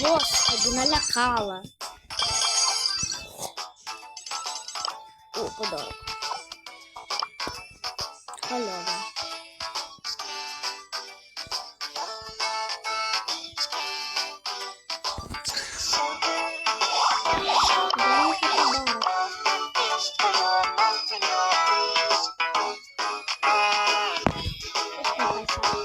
Господи, налякала. Спасибо,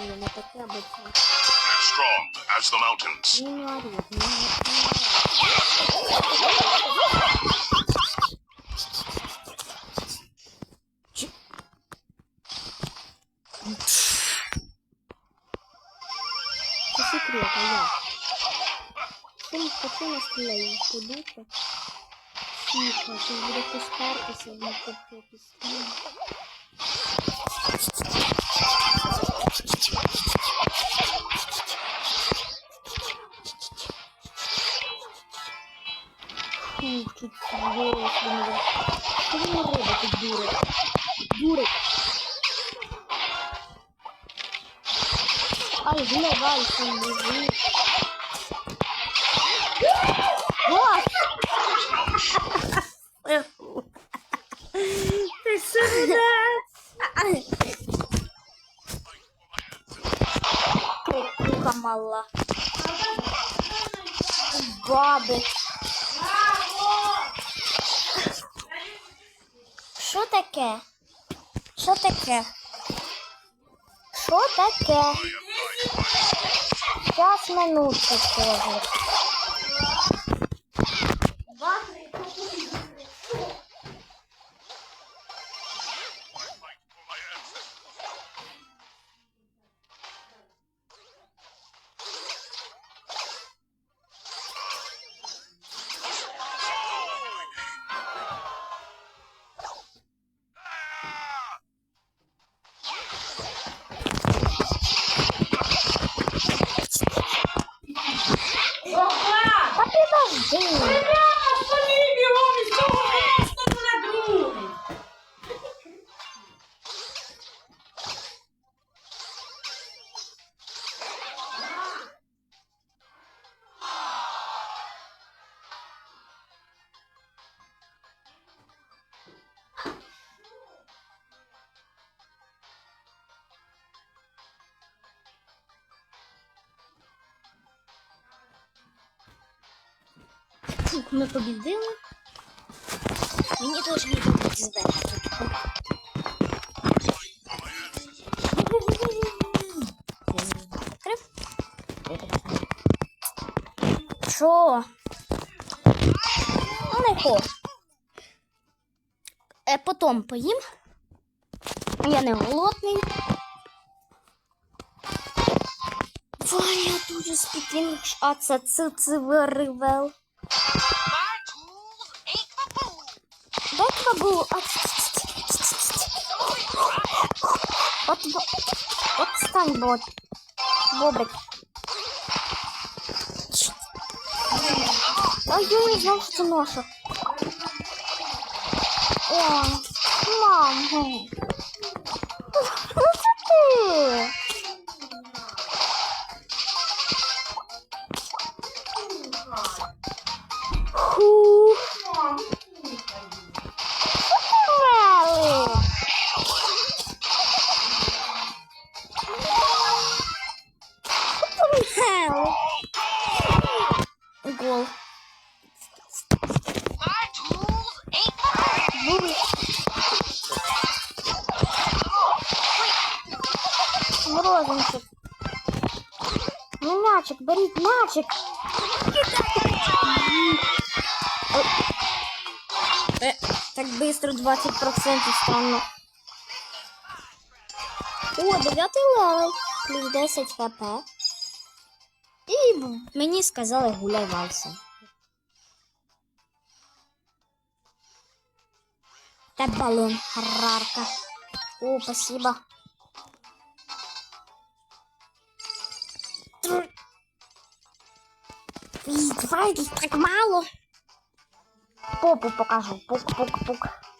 получится с ним, но так я бы так. Live strong as the mountains. Не орет, не орет, не орет. Чё? По секрету, я. Ты хочу настреляю, куда-то. Тихо, сейчас буду пускаться, на попе Ай, виновайся, мужик. Вот! Ты сюда! Кукуха мала. Баби. Що таке? Що таке? Що таке? Час минутку скажу. Фух, ми побідили. Мені теж не буде здати. Що? Ну, не хочу. Е, поїм. Я не голодний. Ваня дуже спікінг, а це цициваривел. Дай кабу. От, от, от стань, бот. Бобрик. А я що це ноша. О, мамо. 20% странно. О, 9 левел. Плюс 10 хп. І мені сказали гуляй вальсом. Та баллон, рарка. О, спасибо. Давай, так мало. Попу покажу. Пук-пук-пук.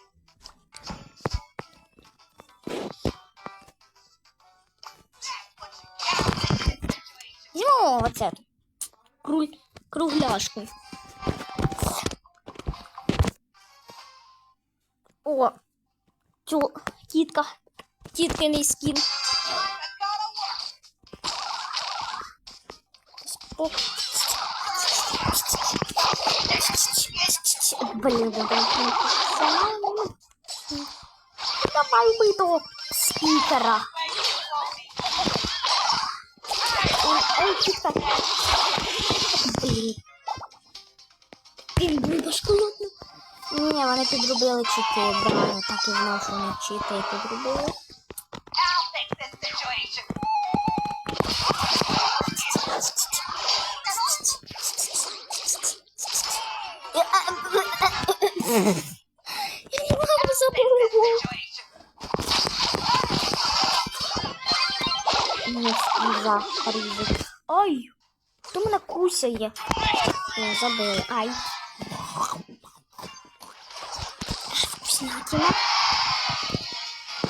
Оце. тут. Круль, кругляшку. О, цю тітка. Тіткиний скін. Блін. Давай ми до спікера. Ні, вони підробили чити, брали, так і знав, що вони чити і підробили. I'll fix this situation. Я не можу забути. Situation. Ні, за ризик. Ой, хто мене кусає? О, забили. Ай.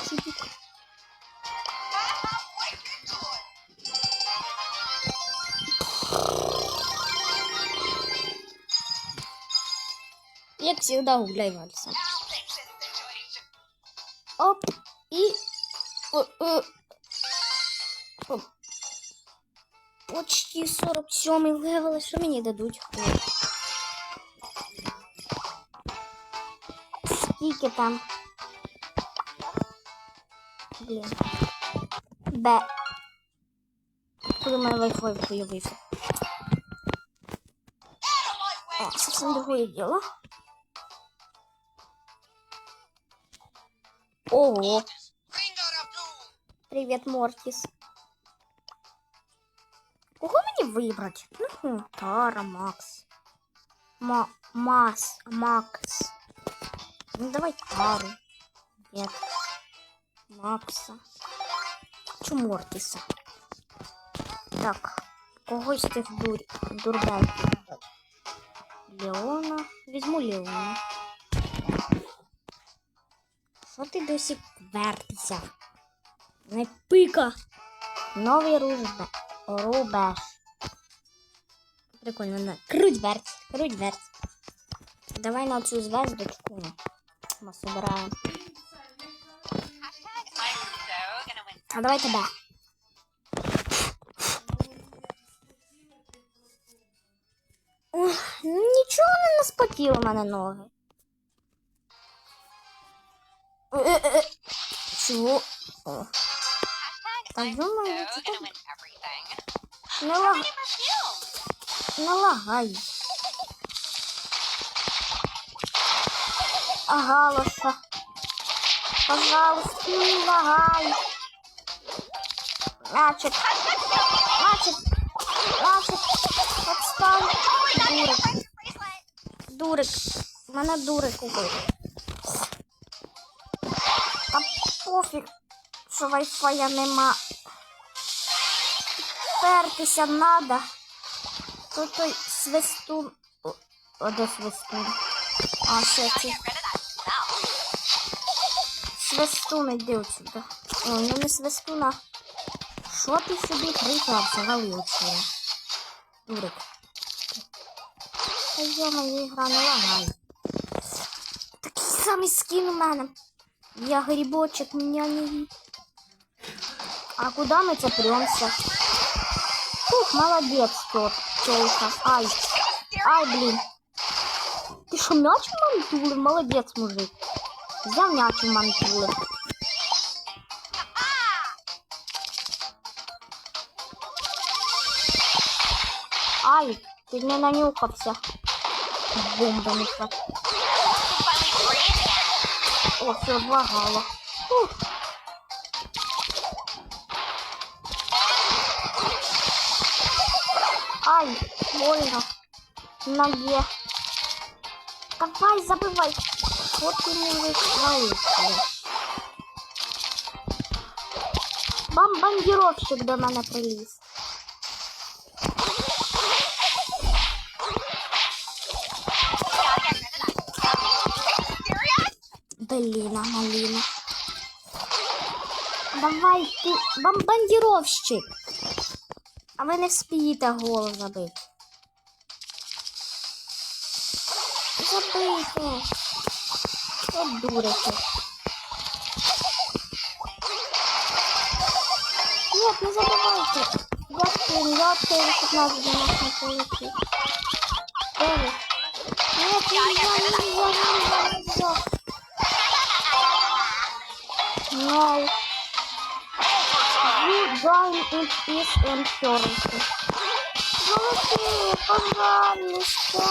Чудик. Як всегда гуляй. Оп. І... О, о. Оп. Почти 47 левел. Що мені дадуть? Скільки там? Блін. Б. Коли мене Wi-Fi появився. О, совсем другое дело. Ого. Привет, Мортис. Кого мені вибрати? Ну, Тара, Макс. Ма Мас, Макс. Ну, давай Тару. Нет. Макса. Хочу Мортиса. Так, когось тих дур... дурбел. Леона. Візьму Леона. Що ти досі вертися? Не пика. Новий ружбе. Рубеж. Прикольно, не. Круть верть, круть верть. Давай на цю звездочку. Gonna win. А давай тебе. Ох, нічого не наспотіло в мене ноги. Чого? О, Та думаю, це так. не, лаг... Ready for skills. не лагай. Агалоса. Пожалуйста, не лагай. Мячик. Мячик. Мячик. Отстань. Дурик. Дурик. Мене дурик убив. А пофіг, що вайфая нема. Пертися надо. То той свистун. О, свистун? А, все, це свистун, іди отсюда. О, ну не свистуна. Що ти собі припався, вали отсюда? Дурик. Та йо-моє, ігра не лагай. Такий самий скін у мене. Я грибочек, меня не... А куда мы цепремся? Ух, молодец тот, тёлка. Ай, Ай, блін. Ти що, м'яч мантулив? Молодець, мужик. Взяв м'яч мантулив. Ай, ти не нанюхався. Бомба не хват. Finally breathe again. О, все, влагало. Ух. Ай, больно. Ноге. Давай, забывай. Вот ты не вихвалився. Бомбардировщик до мене приліз. Блін, малина. Давай ти бомбардировщик. А ви не вспієте гол забити. Забийте. От дурите. Нет, не забывайте. Я скин, я открою 15 домашних полетит. Нет, нельзя, нельзя, нельзя, нельзя. No. You join it is insurance. Золотые, пожалуйста.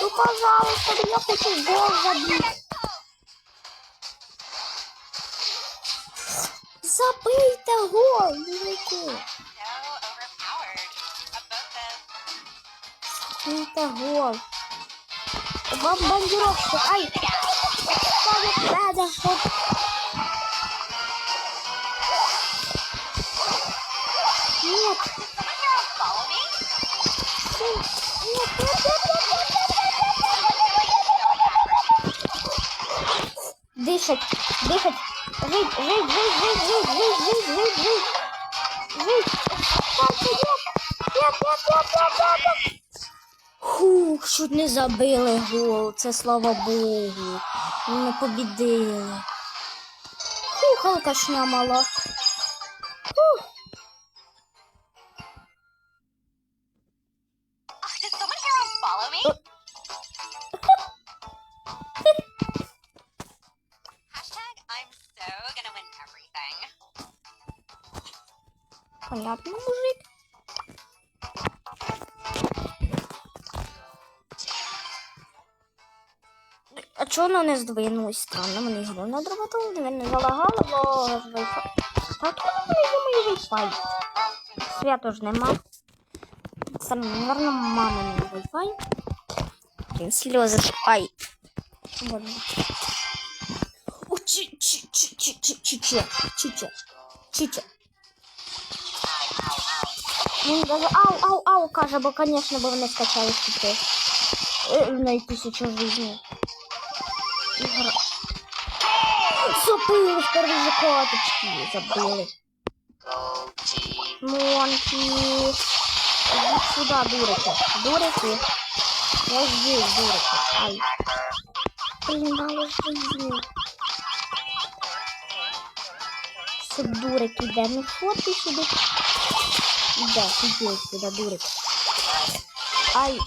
Ну, пожалуйста, я хочу гол забить. О, велику. Пентагон. Вам бомбировка. Ай, забили гол. Це слава Богу. Ми побідили. Хух, алкашня мала. Хух. Воно не здвинулось? Странно, мені ігру не доработало, не залагало, бо Wi-Fi. А тут є мій Wi-Fi. Свято ж нема. Це, мама не Wi-Fi. Блін, сльози. Ай. Боже. О, чи, чи, чи, чи, чи, чи, чи, чи, чи, чи, чи. Він даже ау, ау, ау каже, бо, конечно, бо вони скачали тільки е, на тисячу жизней. Ігра. Забили в перші закаточки, забили. Монки. Иди сюда, дурики. Дурики. Я здесь, дурики. Ай. Блин, мало жизни. Все, дурики, да ну що ти сюди? Да, иди сюда, дурик. Ай.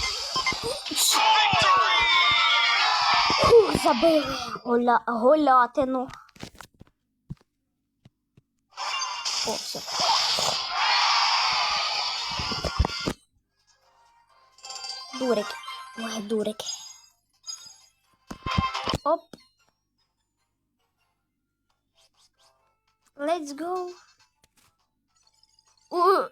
Забили голя... голятину. О, все. Дурик. Ой, дурик. Оп. Let's go. О!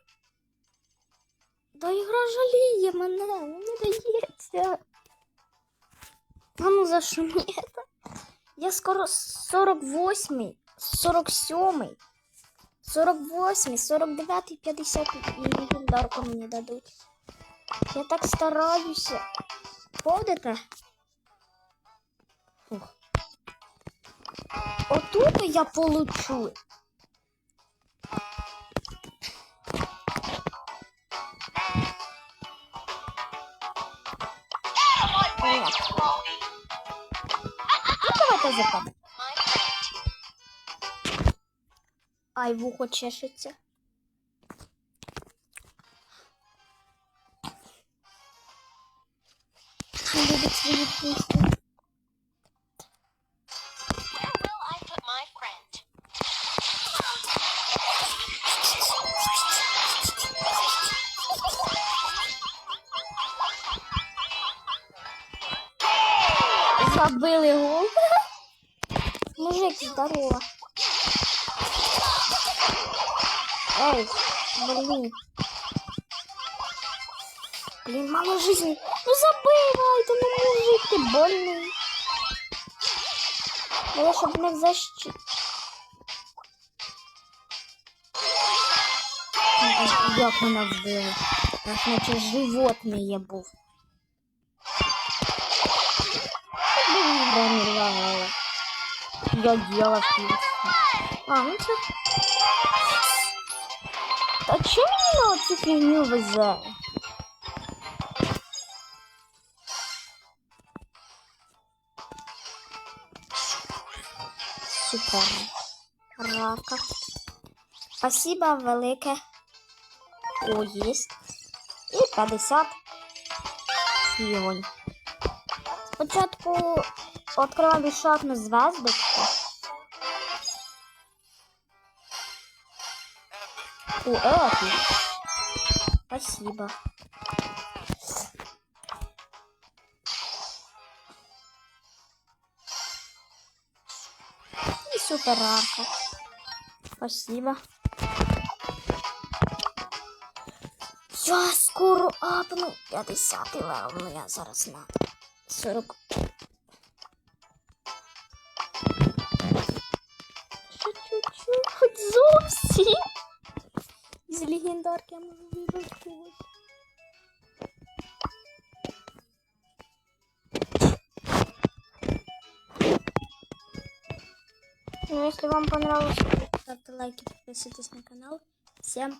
Та ігра жаліє мене, не дається. А ну за що мені це? Я скоро 48, 47, 48, 49, 50 і легендарку мені дадуть. Я так стараюся. Ходите? Фух. Отут я получу. Нет. казака. Ай, вухо чешеться. Він любить свої пісні. Забили гол. Мужик, здорово. Эй, блин. Блин, мало жизни. Ну забивай, ты ну мужик, ты больний. Ну, Я щоб не защит. Як мене вбили? Аж наче животне я був. Блин, да не лагало. я делала пиццу. А, ну це... Та чому мені на цю фігню везе? Супер. Рака. Спасибо велике. О, єсть. І 50 фігонь. Спочатку відкриваю ще одну У Эпи. Спасибо. И супер. Спасибо. Я скоро апну 50 левел, ну я зараз на 40. Я можу вибрати. Ну, если вам понравилось, ставьте лайки, подписывайтесь на канал. Всем пока.